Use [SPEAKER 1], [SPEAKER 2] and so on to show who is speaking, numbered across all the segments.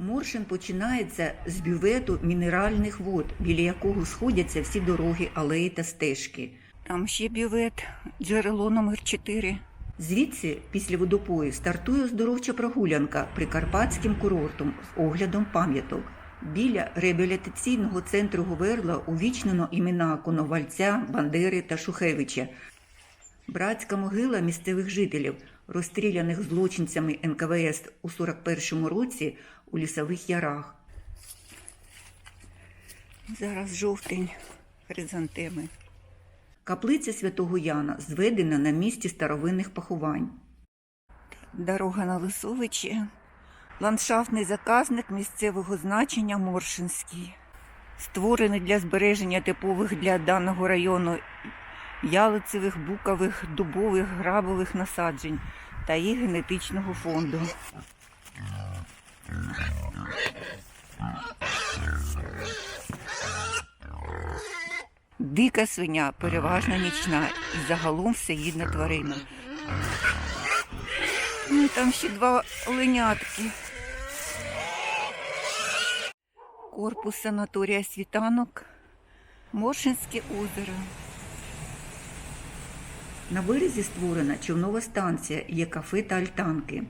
[SPEAKER 1] Моршин починається з бювету мінеральних вод, біля якого сходяться всі дороги, алеї та стежки.
[SPEAKER 2] Там ще бювет, джерело номер 4.
[SPEAKER 1] Звідси, після водопою, стартує оздоровча прогулянка прикарпатським курортом з оглядом пам'яток. Біля реабілітаційного центру Говерла увічнено імена Коновальця, Бандери та Шухевича. Братська могила місцевих жителів, розстріляних злочинцями НКВС у 41-му році у лісових ярах.
[SPEAKER 2] Зараз жовтень, хризантеми.
[SPEAKER 1] Каплиця святого Яна зведена на місці старовинних поховань.
[SPEAKER 2] Дорога на Лисовичі. Ландшафтний заказник місцевого значення Моршинський. Створений для збереження типових для даного району ялицевих, букових, дубових, грабових насаджень та їх генетичного фонду. Дика свиня переважно нічна і загалом всеїдна тварина. Ну, там ще два оленятки. Корпус санаторія світанок. Моршинське озеро.
[SPEAKER 1] На березі створена човнова станція, є кафе та альтанки.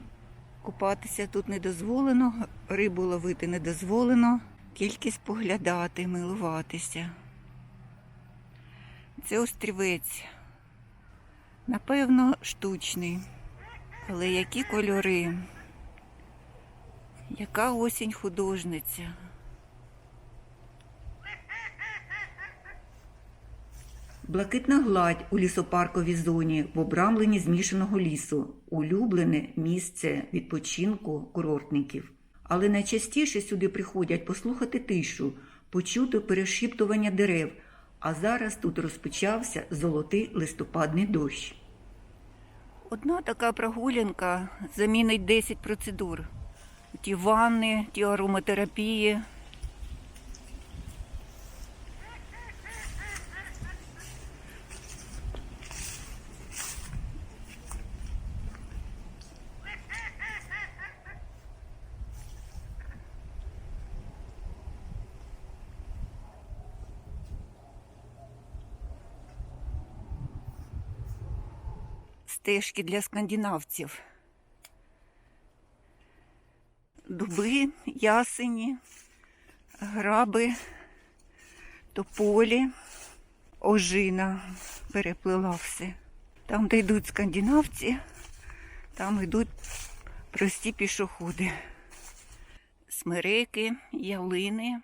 [SPEAKER 2] Купатися тут не дозволено, рибу ловити не дозволено, тільки споглядати, милуватися. Це острівець. Напевно, штучний. Але які кольори? Яка осінь художниця?
[SPEAKER 1] Блакитна гладь у лісопарковій зоні в обрамленні змішаного лісу, улюблене місце відпочинку курортників. Але найчастіше сюди приходять послухати тишу, почути перешіптування дерев, а зараз тут розпочався золотий листопадний дощ.
[SPEAKER 2] Одна така прогулянка замінить 10 процедур. Ті ванни, ті ароматерапії. Стежки для скандинавців. Дуби, ясені, граби, тополі, ожина переплила все. Там, де йдуть скандинавці, там йдуть прості пішоходи. Смереки, ялини,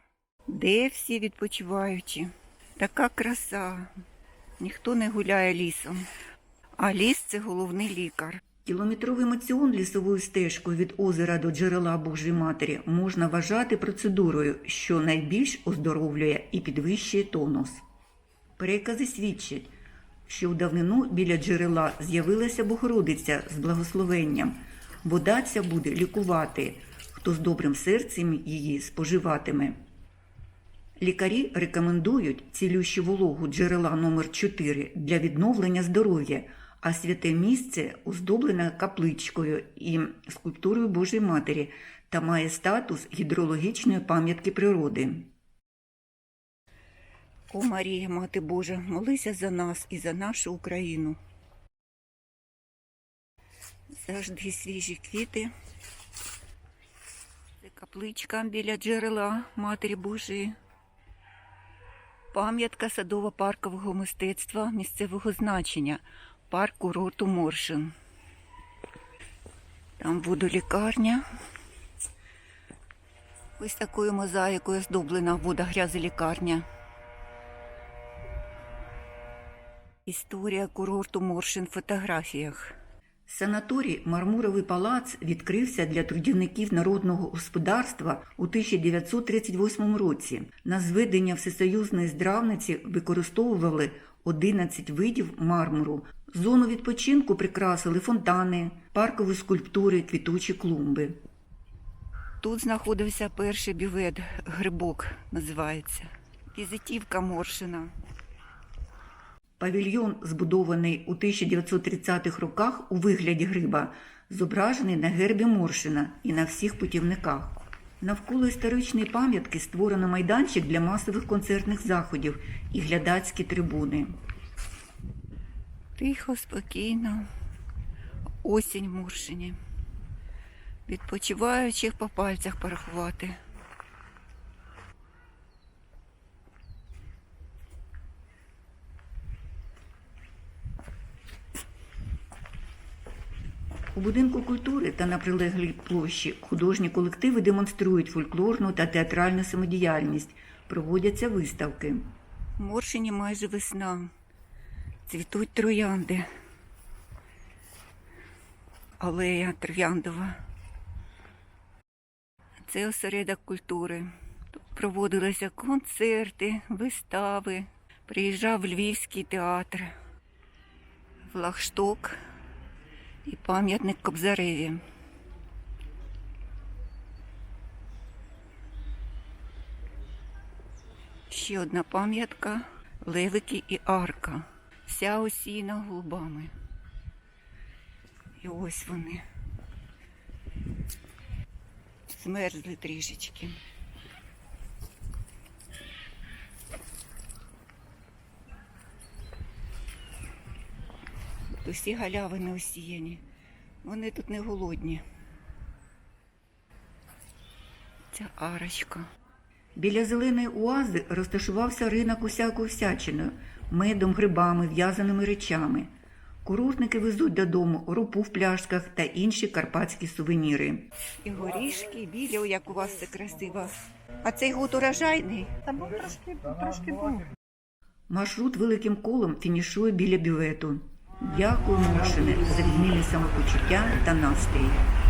[SPEAKER 2] де всі відпочиваючі. Така краса. Ніхто не гуляє лісом. А ліс це головний лікар.
[SPEAKER 1] Кілометровий моціон лісовою стежкою від озера до джерела Божої Матері можна вважати процедурою, що найбільш оздоровлює і підвищує тонус. Перекази свідчать, що в давнину біля джерела з'явилася Богородиця з благословенням. Вода ця буде лікувати, хто з добрим серцем її споживатиме. Лікарі рекомендують цілющу вологу джерела номер 4 для відновлення здоров'я, а святе місце оздоблене капличкою і скульптурою Божої Матері та має статус гідрологічної пам'ятки природи.
[SPEAKER 2] О Марія, Мати Божа, молися за нас і за нашу Україну. Завжди свіжі квіти. Це капличка біля джерела Матері Божої. Пам'ятка садово-паркового мистецтва місцевого значення. Парк курорту Моршин. Там водолікарня. Ось такою мозаїкою оздоблена водогрязелікарня. Історія курорту Моршин в фотографіях.
[SPEAKER 1] Санаторій Мармуровий палац відкрився для трудівників народного господарства у 1938 році. На зведення всесоюзної здравниці використовували 11 видів мармуру. Зону відпочинку прикрасили фонтани, паркові скульптури, квітучі клумби.
[SPEAKER 2] Тут знаходився перший бювет, грибок називається. Візитівка Моршина.
[SPEAKER 1] Павільйон, збудований у 1930-х роках у вигляді гриба, зображений на гербі Моршина і на всіх путівниках. Навколо історичної пам'ятки створено майданчик для масових концертних заходів і глядацькі трибуни.
[SPEAKER 2] Тихо, спокійно. Осінь в Муршині. Відпочиваючих по пальцях порахувати.
[SPEAKER 1] У будинку культури та на прилеглій площі художні колективи демонструють фольклорну та театральну самодіяльність, проводяться виставки.
[SPEAKER 2] В Моршині майже весна. Цвітуть троянди. Алея трояндова. Це осередок культури. Тут проводилися концерти, вистави. Приїжджав Львівський театр, флагшток і пам'ятник Кобзареві. Ще одна пам'ятка левики і арка. Вся осіяна голубами. І ось вони. Змерзли трішечки. Тут усі галявини осіяні. Вони тут не голодні. Ця арочка.
[SPEAKER 1] Біля зеленої оази розташувався ринок усякою всячиною, медом, грибами, в'язаними речами. Курортники везуть додому ропу в пляшках та інші карпатські сувеніри.
[SPEAKER 2] І горішки, і білі, о, як у вас це красиво. А цей год урожайний.
[SPEAKER 3] Та був трошки, трошки був.
[SPEAKER 1] Маршрут великим колом фінішує біля бювету. Дякую, Муршине, за відмінне самопочуття та настрій.